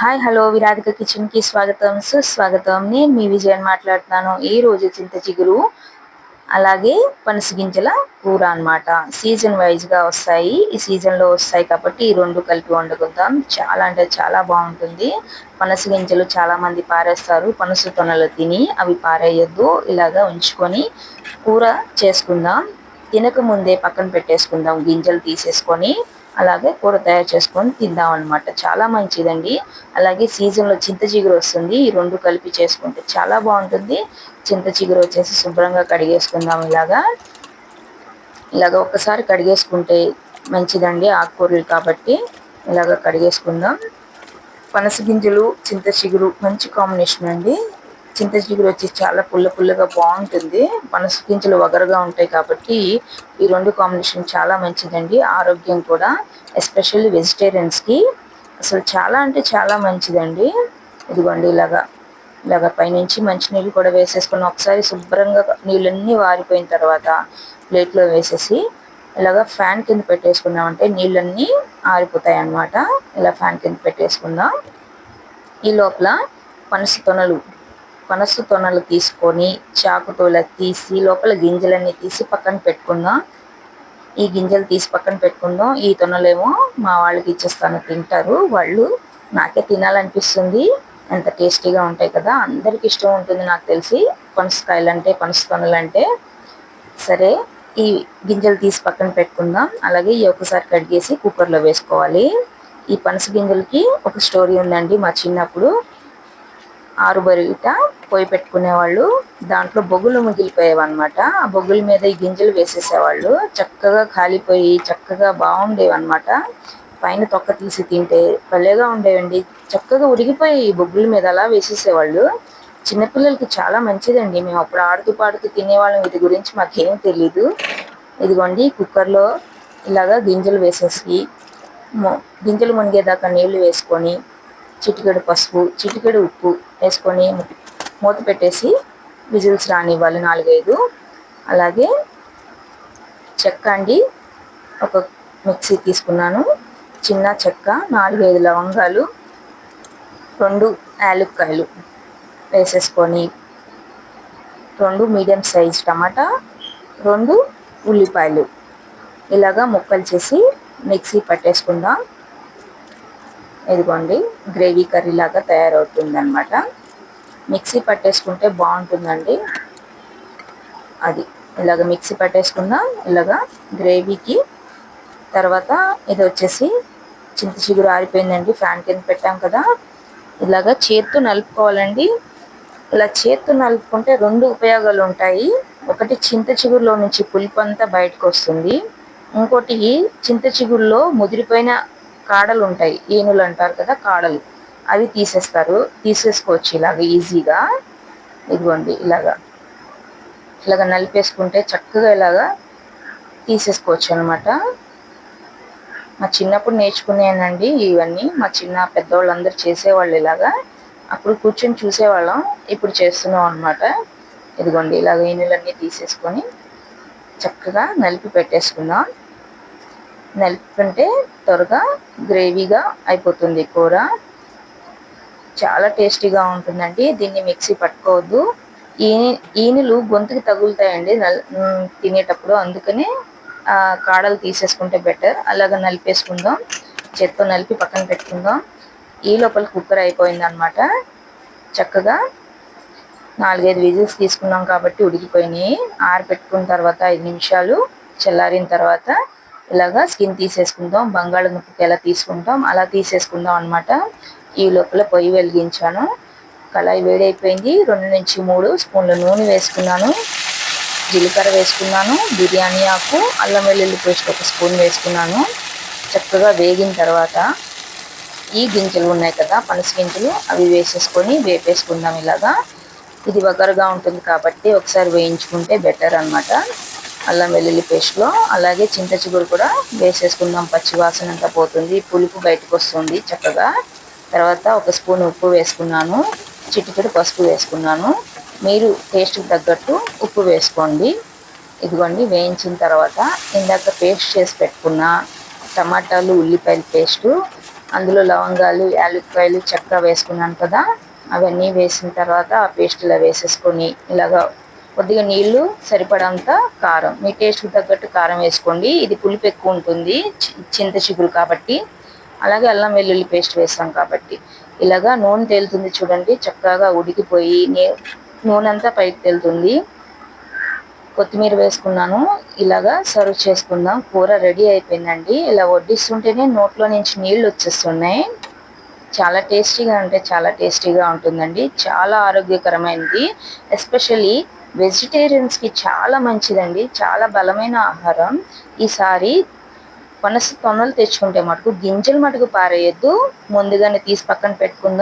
Hi hello విరాధిక కిచెన్కి స్వాగతం సుస్వాగతం. నేను మీ విజయన్ మాట్లాడుతున్నాను. ఈ రోజు చింత చిగురు అలాగే పనస గింజల కూర అనమాట సీజన్ వైజ్గా వస్తాయి. ఈ సీజన్లో వస్తాయి కాబట్టి ఈ రెండు కలిపి వండుకుందాం. చాలా అంటే చాలా బాగుంటుంది. పనస గింజలు చాలామంది పారేస్తారు. పనస తొనలు తిని అవి పారేయొద్దు. ఇలాగా ఉంచుకొని కూర చేసుకుందాం. తినక ముందే పక్కన పెట్టేసుకుందాం. గింజలు తీసేసుకొని అలాగే కూర తయారు చేసుకొని తిందాం అనమాట చాలా మంచిదండి. అలాగే సీజన్లో చింత చిగురు వస్తుంది. ఈ రెండు కలిపి చేసుకుంటే చాలా బాగుంటుంది. చింత చిగురు వచ్చేసి శుభ్రంగా కడిగేసుకుందాం ఇలాగా. ఇలాగ ఒక్కసారి కడిగేసుకుంటే మంచిదండి ఆకుకూరలు కాబట్టి. ఇలాగ కడిగేసుకుందాం. పనస గింజలు చింత చిగురు మంచి కాంబినేషన్ అండి. చింత చిగురు వచ్చి చాలా పుల్ల పుల్లగా బాగుంటుంది. పనస గింజలు వగరగా ఉంటాయి కాబట్టి ఈ రెండు కాంబినేషన్ చాలా మంచిదండి. ఆరోగ్యం కూడా ఎస్పెషల్లీ వెజిటేరియన్స్కి అసలు చాలా అంటే చాలా మంచిదండి. ఇదిగోండి ఇలాగా ఇలాగ పైనుంచి మంచినీళ్ళు కూడా వేసేసుకొని ఒకసారి శుభ్రంగా నీళ్ళన్నీ వారిపోయిన తర్వాత ప్లేట్లో వేసేసి ఇలాగ ఫ్యాన్ కింద పెట్టేసుకున్నామంటే నీళ్ళన్నీ ఆరిపోతాయి అన్నమాట ఇలా ఫ్యాన్ కింద పెట్టేసుకుందాం. ఈ లోపల పనస తొనలు పనస తొనలు తీసుకొని చాకుతోల తీసి లోపల గింజలన్నీ తీసి పక్కన పెట్టుకుందాం. ఈ గింజలు తీసి పక్కన పెట్టుకుందాం. ఈ తొనలేమో మా వాళ్ళకి ఇచ్చేస్తాను తింటారు. వాళ్ళు నాకే తినాలనిపిస్తుంది. ఎంత టేస్టీగా ఉంటాయి కదా అందరికి ఇష్టం ఉంటుంది నాకు తెలిసి. పనసకాయలు అంటే పనస తొనలు అంటే సరే ఈ గింజలు తీసి పక్కన పెట్టుకుందాం. అలాగే ఈ ఒకసారి కడిగేసి కుక్కర్లో వేసుకోవాలి. ఈ పనస గింజలకి ఒక స్టోరీ ఉందండి మా చిన్నప్పుడు. ఆరు బరిట పొయ్యి పెట్టుకునేవాళ్ళు. దాంట్లో బొగ్గులు మిగిలిపోయేవన్నమాట. ఆ బొగ్గుల మీద ఈ గింజలు వేసేసేవాళ్ళు. చక్కగా కాలిపోయి చక్కగా బాగుండేవన్నమాట. పైన తొక్క తీసి తింటే భలేగా ఉండేవండి. చక్కగా ఉడిగిపోయి ఈ బొగ్గుల మీద అలా వేసేసేవాళ్ళు. చిన్నపిల్లలకి చాలా మంచిదండి. మేము అప్పుడు ఆడుతూ పాడుతూ తినేవాళ్ళం. వీటి గురించి మాకేం తెలీదు. ఇదిగోండి కుక్కర్లో ఇలాగా గింజలు వేసేసి గింజలు మునిగేదాకా నీళ్ళు వేసుకొని చిటికెడు పసుపు చిటికెడు ఉప్పు వేసుకొని మూత పెట్టేసి విజిల్స్ రానివ్వాలి నాలుగైదు. అలాగే చెక్క అండి ఒక మిక్సీ తీసుకున్నాను. చిన్న చెక్క నాలుగైదు లవంగాలు రెండు యాలుక్కాయలు వేసేసుకొని రెండు మీడియం సైజ్ టమాటా రెండు ఉల్లిపాయలు ఇలాగా ముక్కలు చేసి మిక్సీ పట్టేసుకుందాం. ఇదిగోండి గ్రేవీ కర్రీ లాగా తయారవుతుంది అనమాట మిక్సీ పట్టేసుకుంటే బాగుంటుందండి. అది ఇలాగ మిక్సీ పట్టేసుకుందాం ఇలాగ గ్రేవీకి తర్వాత ఇది వచ్చేసి చింత చిగురు ఆరిపోయిందండి ఫ్యాన్ కింద పెట్టాం కదా. ఇలాగ చేత్తో నలుపుకోవాలండి. ఇలా చేత్తో నలుపుకుంటే రెండు ఉపయోగాలు ఉంటాయి. ఒకటి చింత చిగురులో నుంచి పులుపు అంతా బయటకు వస్తుంది. ఇంకోటి చింత చిగురులో ముదిరిపోయిన కాడలు ఉంటాయి. ఏనులు అంటారు కదా కాడలు. అవి తీసేస్తారు. తీసేసుకోవచ్చు ఇలాగ ఈజీగా. ఇదిగోండి ఇలాగా. ఇలాగ నలిపేసుకుంటే చక్కగా ఇలాగా తీసేసుకోవచ్చు అనమాట మా చిన్నప్పుడు నేర్చుకునేనండి ఇవన్నీ. మా చిన్న పెద్దవాళ్ళందరూ చేసేవాళ్ళు ఇలాగా. అప్పుడు కూర్చొని చూసేవాళ్ళం. ఇప్పుడు చేస్తున్నాం అనమాట ఇదిగోండి ఇలాగ ఏనులన్నీ తీసేసుకొని చక్కగా నలిపి పెట్టేసుకుందాం. నలుపుకుంటే త్వరగా గ్రేవీగా అయిపోతుంది కూర. చాలా టేస్టీగా ఉంటుందండి. దీన్ని మిక్సీ పట్టుకోవద్దు. ఈ ఈనులు గొంతుకి తగులుతాయండి తినేటప్పుడు. అందుకని కాడలు తీసేసుకుంటే బెటర్. అలాగ నలిపేసుకుందాం. చేత్తో నలిపి పక్కన పెట్టుకుందాం. ఈ లోపల కుక్కర్ అయిపోయింది అనమాట చక్కగా నాలుగైదు విజిల్స్ తీసుకున్నాం కాబట్టి ఉడికిపోయినాయి. ఆరబెట్టుకున్న తర్వాత ఐదు నిమిషాలు చల్లారిన తర్వాత ఇలాగా స్కిన్ తీసేసుకుందాం బంగాళదుంపకి ఎలా తీసుకుంటాం అలా తీసేసుకుందాం అనమాట ఈ లోపల పొయ్యి వెలిగించాను. కళాయి వేడైపోయింది. రెండు నుంచి మూడు స్పూన్ల నూనె వేసుకున్నాను. జీలకర్ర వేసుకున్నాను. బిర్యానీ ఆకు అల్లం వెల్లుల్లి పేస్ట్ ఒక స్పూన్ వేసుకున్నాను. చక్కగా వేగిన తర్వాత ఈ గింజలు ఉన్నాయి కదా పనస గింజలు అవి వేసేసుకొని వేపేసుకుందాం ఇలాగా. ఇది వగరగా ఉంటుంది కాబట్టి ఒకసారి వేయించుకుంటే బెటర్ అనమాట అల్లం వెల్లుల్లి పేస్ట్లో అలాగే చింత చిగురు కూడా వేసేసుకుందాం. పచ్చి వాసన అంతా పోతుంది. పులుపు బయటకు వస్తుంది చక్కగా. తర్వాత ఒక స్పూన్ ఉప్పు వేసుకున్నాను. చిటికెడు పసుపు వేసుకున్నాను. మీరు టేస్ట్కి తగ్గట్టు ఉప్పు వేసుకోండి. ఇదిగోండి వేయించిన తర్వాత ఇందాక పేస్ట్ చేసి పెట్టుకున్న టమాటాలు ఉల్లిపాయల పేస్టు అందులో లవంగాలు యాలక్కాయలు చెక్క వేసుకున్నాను కదా అవన్నీ వేసిన తర్వాత ఆ పేస్ట్ ఇలా వేసేసుకొని ఇలాగా కొద్దిగా నీళ్ళు సరిపడంత కారం మీ టేస్ట్కి తగ్గట్టు కారం వేసుకోండి. ఇది పులుపు ఎక్కువ ఉంటుంది చి- చింత చిగురు కాబట్టి. అలాగే అల్లం వెల్లుల్లి పేస్ట్ వేస్తాం కాబట్టి. ఇలాగా నూనె తేలుతుంది చూడండి చక్కగా ఉడికిపోయి నూనె అంతా పైకి తేలుతుంది. కొత్తిమీర వేసుకున్నాను ఇలాగా సర్వ్ చేసుకుందాం. కూర రెడీ అయిపోయిందండి. ఇలా వడ్డిస్తుంటేనే నోట్లో నుంచి నీళ్ళు వచ్చేస్తున్నాయి. చాలా టేస్టీగా అంటే చాలా టేస్టీగా ఉంటుందండి. చాలా ఆరోగ్యకరమైనది ఎస్పెషల్లీ వెజిటేరియన్స్కి చాలా మంచిదండి. చాలా బలమైన ఆహారం. ఈసారి పనస తొనలు తెచ్చుకుంటే మటుకు గింజలు మటుకు పారేయద్దు. ముందుగానే తీసి పక్కన పెట్టుకుందాం.